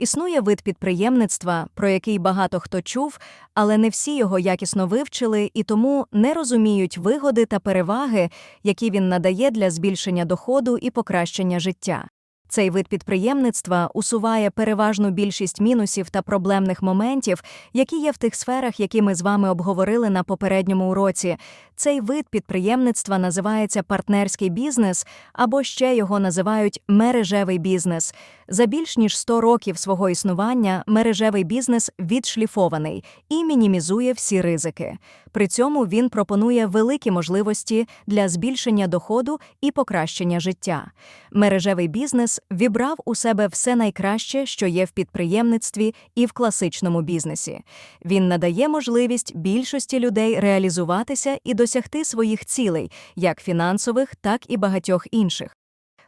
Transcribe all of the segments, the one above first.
Існує вид підприємництва, про який багато хто чув, але не всі його якісно вивчили і тому не розуміють вигоди та переваги, які він надає для збільшення доходу і покращення життя. Цей вид підприємництва усуває переважну більшість мінусів та проблемних моментів, які є в тих сферах, які ми з вами обговорили на попередньому уроці. Цей вид підприємництва називається партнерський бізнес, або ще його називають мережевий бізнес. За більш ніж 100 років свого існування мережевий бізнес відшліфований і мінімізує всі ризики. При цьому він пропонує великі можливості для збільшення доходу і покращення життя. Мережевий бізнес вібрав у себе все найкраще, що є в підприємництві і в класичному бізнесі. Він надає можливість більшості людей реалізуватися і досягти своїх цілей, як фінансових, так і багатьох інших.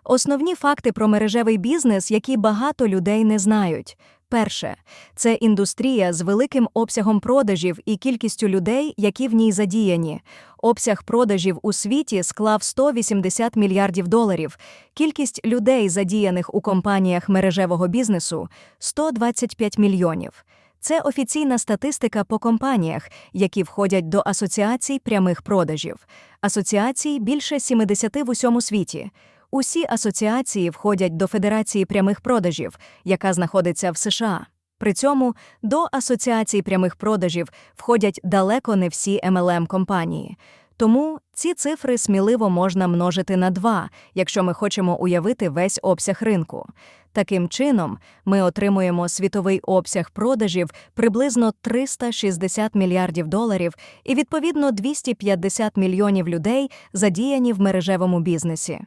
Основні факти про мережевий бізнес, які багато людей не знають. Перше це індустрія з великим обсягом продажів і кількістю людей, які в ній задіяні. Обсяг продажів у світі склав 180 мільярдів доларів. Кількість людей, задіяних у компаніях мережевого бізнесу 125 мільйонів. Це офіційна статистика по компаніях, які входять до асоціацій прямих продажів. Асоціацій більше 70 в усьому світі. Усі асоціації входять до Федерації прямих продажів, яка знаходиться в США. При цьому до асоціації прямих продажів входять далеко не всі MLM компанії. Тому ці цифри сміливо можна множити на два, якщо ми хочемо уявити весь обсяг ринку. Таким чином, ми отримуємо світовий обсяг продажів приблизно 360 мільярдів доларів і відповідно 250 мільйонів людей задіяні в мережевому бізнесі.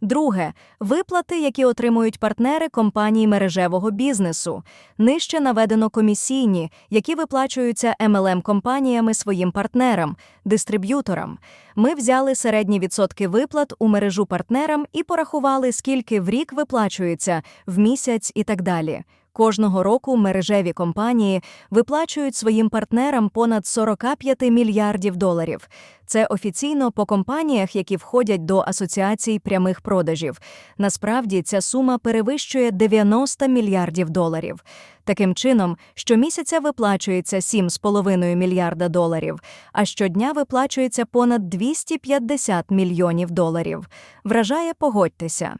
Друге виплати, які отримують партнери компаній мережевого бізнесу. Нижче наведено комісійні, які виплачуються MLM-компаніями своїм партнерам, дистриб'юторам. Ми взяли середні відсотки виплат у мережу партнерам і порахували, скільки в рік виплачується, в місяць і так далі. Кожного року мережеві компанії виплачують своїм партнерам понад 45 мільярдів доларів. Це офіційно по компаніях, які входять до асоціацій прямих продажів. Насправді ця сума перевищує 90 мільярдів доларів. Таким чином, щомісяця виплачується 7,5 мільярда доларів, а щодня виплачується понад 250 мільйонів доларів. Вражає, погодьтеся.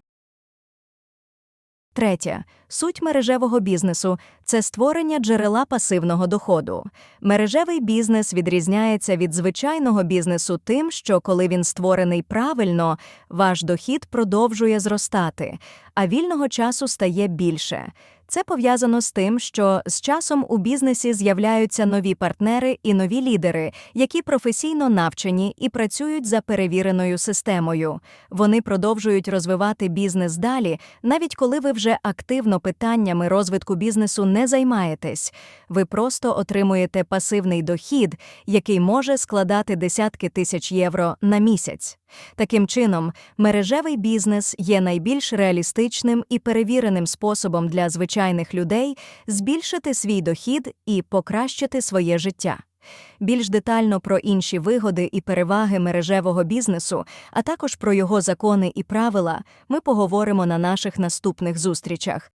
Третє. Суть мережевого бізнесу це створення джерела пасивного доходу. Мережевий бізнес відрізняється від звичайного бізнесу тим, що коли він створений правильно, ваш дохід продовжує зростати, а вільного часу стає більше. Це пов'язано з тим, що з часом у бізнесі з'являються нові партнери і нові лідери, які професійно навчені і працюють за перевіреною системою. Вони продовжують розвивати бізнес далі, навіть коли ви вже активно питаннями розвитку бізнесу не займаєтесь. Ви просто отримуєте пасивний дохід, який може складати десятки тисяч євро на місяць. Таким чином, мережевий бізнес є найбільш реалістичним і перевіреним способом для звичайних людей збільшити свій дохід і покращити своє життя. Більш детально про інші вигоди і переваги мережевого бізнесу, а також про його закони і правила, ми поговоримо на наших наступних зустрічах.